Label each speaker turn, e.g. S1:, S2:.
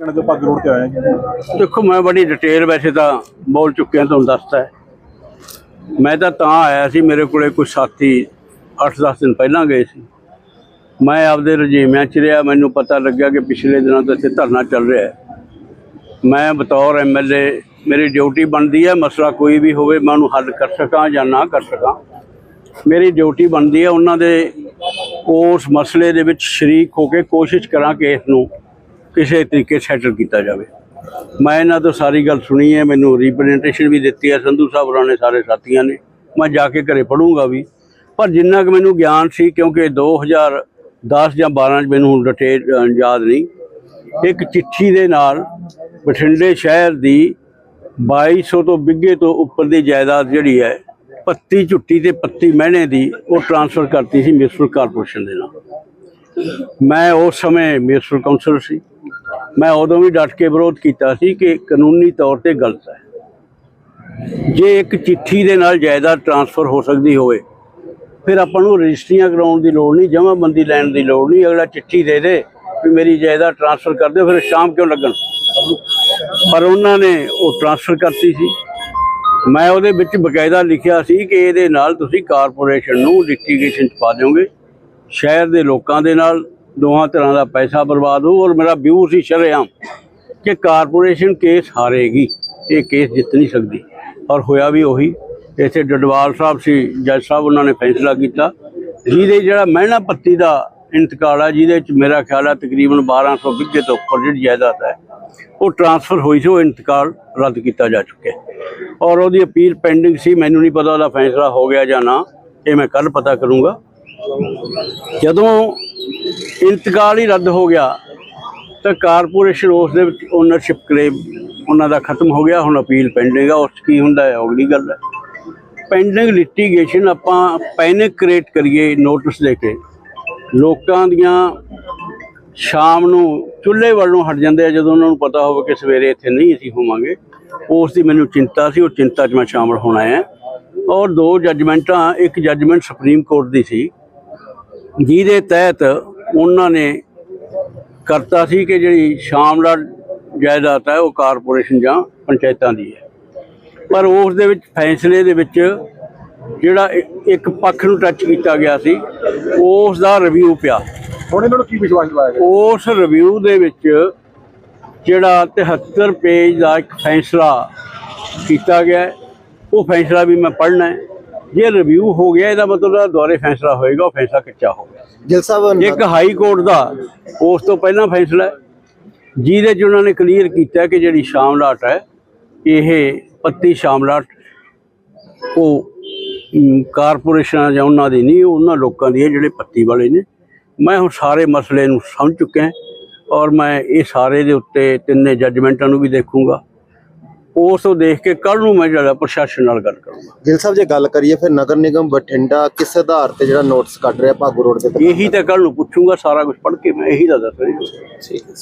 S1: ਕਹਿਣਾ ਤੇ ਪੱਗ ਰੋਡ ਤੇ ਆਇਆ ਜੀ?
S2: ਦੇਖੋ, ਮੈਂ ਬੜੀ ਡਿਟੇਲ ਵੈਸੇ ਤਾਂ ਬੋਲ ਚੁੱਕਿਆ ਤੁਹਾਨੂੰ ਦੱਸਤਾ ਹੈ। ਮੈਂ ਤਾਂ ਤਾਂ ਆਇਆ ਸੀ, ਮੇਰੇ ਕੋਲੇ ਕੁਝ ਸਾਥੀ 8-10 ਦਿਨ ਪਹਿਲਾਂ ਗਏ ਸੀ। ਮੈਂ ਆਪਦੇ ਰਜੀਮਿਆਂ 'ਚ ਰਿਹਾ, ਮੈਨੂੰ ਪਤਾ ਲੱਗਿਆ ਕਿ ਪਿਛਲੇ ਦਿਨਾਂ ਤੋਂ ਇੱਥੇ ਧਰਨਾ ਚੱਲ ਰਿਹਾ ਹੈ। ਮੈਂ ਬਤੌਰ ਐਮਐਲਏ ਮੇਰੀ ਡਿਊਟੀ ਬਣਦੀ ਹੈ, ਮਸਲਾ ਕੋਈ ਵੀ ਹੋਵੇ, ਮੈਂ ਉਹਨੂੰ ਹੱਲ ਕਰ ਸਕਾਂ ਜਾਂ ਨਾ ਕਰ ਸਕਾਂ। ਮੇਰੀ ਡਿਊਟੀ ਬਣਦੀ ਹੈ, ਉਹਨਾਂ ਦੇ ਉਸ ਮਸਲੇ ਦੇ ਵਿੱਚ ਸ਼ਰੀਕ ਹੋ ਕੇ ਕੋਸ਼ਿਸ਼ ਕਰਾਂ ਕਿ ਇਸ ਨੂੰ ਕਿਸੇ ਤਰੀਕੇ ਸੈਟਲ ਕੀਤਾ ਜਾਵੇ। ਮੈਂ ਇਹਨਾਂ ਤੋਂ ਸਾਰੀ ਗੱਲ ਸੁਣੀ ਹੈ, ਮੈਨੂੰ ਰਿਪਰੈਜ਼ੈਂਟੇਸ਼ਨ ਵੀ ਦਿੱਤੀ ਹੈ, ਸੰਧੂ ਸਾਹਿਬ ਹੋਰਾਂ ਨੇ ਸਾਰੇ ਸਾਥੀਆਂ ਨੇ। ਮੈਂ ਜਾ ਕੇ ਘਰੇ ਪੜੂੰਗਾ ਵੀ। ਪਰ ਜਿੰਨਾ ਕਿ ਮੈਨੂੰ ਗਿਆਨ ਸੀ, ਕਿਉਂਕਿ 2010 ਜਾਂ 12 ਚ ਮੈਨੂੰ ਹੁਣ ਡਿਟੇਲ ਯਾਦ ਨਹੀਂ। ਇੱਕ ਚਿੱਠੀ ਦੇ ਨਾਲ ਬਠਿੰਡੇ ਸ਼ਹਿਰ ਦੀ 2200 ਤੋਂ ਬਿੱਗੇ ਤੋਂ ਉੱਪਰ ਦੀ ਜਾਇਦਾਦ ਜਿਹੜੀ ਹੈ, ਪੱਤੀ ਝੁੱਟੀ ਤੇ ਪੱਤੀ ਮਹਿਣੇ ਦੀ, ਉਹ ਟ੍ਰਾਂਸਫਰ ਕਰਤੀ ਸੀ ਮਿਊਨਿਸਪਲ ਕਾਰਪੋਰੇਸ਼ਨ ਦੇ ਨਾਲ। ਮੈਂ ਉਸ ਸਮੇਂ ਮਿਊਨਿਸਪਲ ਕਾਉਂਸਲਰ ਸੀ। ਮੈਂ ਉਦੋਂ ਵੀ ਡਟ ਕੇ ਵਿਰੋਧ ਕੀਤਾ ਸੀ ਕਿ ਕਾਨੂੰਨੀ ਤੌਰ ਤੇ ਗਲਤ ਹੈ। ਜੇ ਇੱਕ ਚਿੱਠੀ ਦੇ ਨਾਲ ਜਾਇਦਾਦ ਟਰਾਂਸਫਰ ਹੋ ਸਕਦੀ ਹੋਵੇ, ਫਿਰ ਆਪਾਂ ਨੂੰ ਰਜਿਸਟਰੀਆਂ ਕਰਾਉਣ ਦੀ ਲੋੜ ਨਹੀਂ ਜਮ੍ਹਾਂਬੰਦੀ ਲੈਣ ਦੀ ਲੋੜ ਨਹੀਂ, ਅਗਲਾ ਚਿੱਠੀ ਦੇ ਦੇ ਵੀ ਮੇਰੀ ਜਾਇਦਾਦ ਟਰਾਂਸਫਰ ਕਰ ਦਿਓ, ਫਿਰ ਸ਼ਾਮ ਕਿਉਂ ਲੱਗਣ? ਪਰ ਉਹਨਾਂ ਨੇ ਉਹ ਟਰਾਂਸਫਰ ਕਰਤੀ ਸੀ। ਮੈਂ ਉਹਦੇ ਵਿੱਚ ਬਕਾਇਦਾ ਲਿਖਿਆ ਸੀ ਕਿ ਇਹਦੇ ਨਾਲ ਤੁਸੀਂ ਕਾਰਪੋਰੇਸ਼ਨ ਨੂੰ ਲਿਟੀਗੇਸ਼ਨ ਚ ਪਾ ਦਿਓਗੇ, ਸ਼ਹਿਰ ਦੇ ਲੋਕਾਂ ਦੇ ਨਾਲ ਦੋਹਾਂ ਤਰ੍ਹਾਂ ਦਾ ਪੈਸਾ ਬਰਬਾਦ ਹੋ ਔਰ ਮੇਰਾ ਵਿਊ ਸੀ ਸ਼ਰੇਆਮ ਕਿ ਕਾਰਪੋਰੇਸ਼ਨ ਕੇਸ ਹਾਰੇਗੀ। ਇਹ ਕੇਸ ਜਿੱਤ ਨਹੀਂ ਸਕਦੀ। ਔਰ ਹੋਇਆ ਵੀ ਉਹੀ। ਇੱਥੇ ਡਡਵਾਲ ਸਾਹਿਬ ਸੀ, ਜੱਜ ਸਾਹਿਬ ਉਹਨਾਂ ਨੇ ਫੈਸਲਾ ਕੀਤਾ। ਜਿਹਦੇ ਜਿਹੜਾ ਮਹਿਣਾ ਪੱਤੀ ਦਾ ਇੰਤਕਾਲ ਆ, ਜਿਹਦੇ ਚ ਮੇਰਾ ਖਿਆਲ ਆ ਤਕਰੀਬਨ 1200 ਬਿੱਗੇ ਤੋਂ ਉੱਪਰ ਜਿਹੜੀ ਜਾਇਦਾਦ ਹੈ ਉਹ ਟ੍ਰਾਂਸਫਰ ਹੋਈ ਸੀ, ਉਹ ਇੰਤਕਾਲ ਰੱਦ ਕੀਤਾ ਜਾ ਚੁੱਕਿਆ। ਔਰ ਉਹਦੀ ਅਪੀਲ ਪੈਂਡਿੰਗ ਸੀ, ਮੈਨੂੰ ਨਹੀਂ ਪਤਾ ਉਹਦਾ ਫੈਸਲਾ ਹੋ ਗਿਆ ਜਾਂ ਨਾ, ਇਹ ਮੈਂ ਕੱਲ ਪਤਾ ਕਰੂੰਗਾ। ਜਦੋਂ ਇੰਤਕਾਲ ਹੀ ਰੱਦ ਹੋ ਗਿਆ, ਤਾਂ ਕਾਰਪੋਰੇਸ਼ਨ ਉਸ ਦੇ ਵਿੱਚ ਓਨਰਸ਼ਿਪ ਕਲੇਮ ਉਹਨਾਂ ਦਾ ਖਤਮ ਹੋ ਗਿਆ। ਹੁਣ ਅਪੀਲ ਪੈਂਡਿੰਗ ਆ, ਉਸ 'ਚ ਕੀ ਹੁੰਦਾ ਹੈ ਅਗਲੀ ਗੱਲ ਹੈ। ਪੈਂਡਿੰਗ ਲਿਟੀਗੇਸ਼ਨ ਆਪਾਂ ਪੈਨਿਕ ਕ੍ਰੀਏਟ ਕਰੀਏ ਨੋਟਿਸ ਦੇ ਕੇ। ਲੋਕਾਂ ਦੀਆਂ ਸ਼ਾਮ ਨੂੰ ਚੁੱਲ੍ਹੇ ਵੱਲੋਂ ਹਟ ਜਾਂਦੇ ਆ, ਜਦੋਂ ਉਹਨਾਂ ਨੂੰ ਪਤਾ ਹੋਵੇ ਕਿ ਸਵੇਰੇ ਇੱਥੇ ਨਹੀਂ ਅਸੀਂ ਹੋਵਾਂਗੇ। ਉਸ ਦੀ ਮੈਨੂੰ ਚਿੰਤਾ ਸੀ, ਉਹ ਚਿੰਤਾ 'ਚ ਮੈਂ ਸ਼ਾਮਲ ਹੋਣਾ ਹੈ। ਔਰ ਦੋ ਜੱਜਮੈਂਟਾਂ ਇੱਕ ਜੱਜਮੈਂਟ ਸੁਪਰੀਮ ਕੋਰਟ ਦੀ ਸੀ। ਜਿਹਦੇ ਤਹਿਤ ਉਹਨਾਂ ਨੇ ਕਰਤਾ ਸੀ ਕਿ ਜਿਹੜੀ ਸ਼ਾਮਲਾ ਜਾਇਦਾਦ ਹੈ ਉਹ ਕਾਰਪੋਰੇਸ਼ਨ ਜਾਂ ਪੰਚਾਇਤਾਂ ਦੀ ਹੈ। ਪਰ ਉਸ ਦੇ ਵਿੱਚ ਫੈਸਲੇ ਦੇ ਵਿੱਚ ਜਿਹੜਾ ਇੱਕ ਪੱਖ ਨੂੰ ਟੱਚ ਕੀਤਾ ਗਿਆ ਸੀ ਉਸ ਦਾ ਰਿਵਿਊ ਪਿਆ।
S1: ਹੁਣ ਇਹਨਾਂ ਨੂੰ ਕੀ ਵਿਸ਼ਵਾਸ ਦਿਵਾਇਆ ਗਿਆ
S2: ਉਸ ਰਿਵਿਊ ਦੇ ਵਿੱਚ ਜਿਹੜਾ 73 ਪੇਜ ਦਾ ਇੱਕ ਫੈਸਲਾ ਕੀਤਾ ਗਿਆ ਉਹ ਫੈਸਲਾ ਵੀ ਮੈਂ ਪੜ੍ਹਨਾ ਹੈ। ਜੇ ਰਿਵਿਊ ਹੋ ਗਿਆ ਇਹਦਾ ਮਤਲਬ ਹੈ ਦੁਬਾਰੇ ਫੈਸਲਾ ਹੋਏਗਾ ਉਹ ਫੈਸਲਾ ਕੱਚਾ ਹੋ ਗਿਆ।
S3: ਗਿਲ ਸਾਹਿਬ
S2: ਇੱਕ ਹਾਈ ਕੋਰਟ ਦਾ ਉਸ ਤੋਂ ਪਹਿਲਾਂ ਫੈਸਲਾ ਜਿਹਦੇ 'ਚ ਉਹਨਾਂ ਨੇ ਕਲੀਅਰ ਕੀਤਾ ਕਿ ਜਿਹੜੀ ਸ਼ਾਮਲਾਟ ਹੈ ਇਹ ਪੱਤੀ ਸ਼ਾਮਲਾਟ ਉਹ ਕਾਰਪੋਰੇਸ਼ਨਾਂ ਜਾਂ ਉਹਨਾਂ ਦੀ ਨਹੀਂ ਉਹ ਉਹਨਾਂ ਲੋਕਾਂ ਦੀ ਹੈ ਜਿਹੜੇ ਪੱਤੀ ਵਾਲੇ ਨੇ। ਮੈਂ ਹੁਣ ਸਾਰੇ ਮਸਲੇ ਨੂੰ ਸਮਝ ਚੁੱਕਿਆ ਔਰ ਮੈਂ ਇਹ ਸਾਰੇ ਦੇ ਉੱਤੇ ਤਿੰਨੇ ਜੱਜਮੈਂਟਾਂ ਨੂੰ ਵੀ ਦੇਖੂੰਗਾ। ਉਸ ਤੋਂ ਦੇਖ ਕੇ ਕੱਲ ਨੂੰ ਮੈਂ ਜਿਹੜਾ ਪ੍ਰਸ਼ਾਸਨ ਨਾਲ ਗੱਲ ਕਰੂੰਗਾ।
S3: ਗਿਲ ਸਾਹਿਬ ਜੇ ਗੱਲ ਕਰੀਏ ਫਿਰ ਨਗਰ ਨਿਗਮ ਬਠਿੰਡਾ ਕਿਸ ਆਧਾਰ ਤੇ ਜਿਹੜਾ ਨੋਟਿਸ ਕੱਢ ਰਿਹਾ ਭਾਗੂ ਰੋਡ ਤੇ
S2: ਇਹੀ ਤਾਂ ਕੱਲ ਨੂੰ ਪੁੱਛੂੰਗਾ ਸਾਰਾ ਕੁਝ ਪੜ੍ਹ ਕੇ ਮੈਂ ਇਹੀ ਦਾ ਦੱਸ ਰਿਹਾ।
S3: ਠੀਕ ਹੈ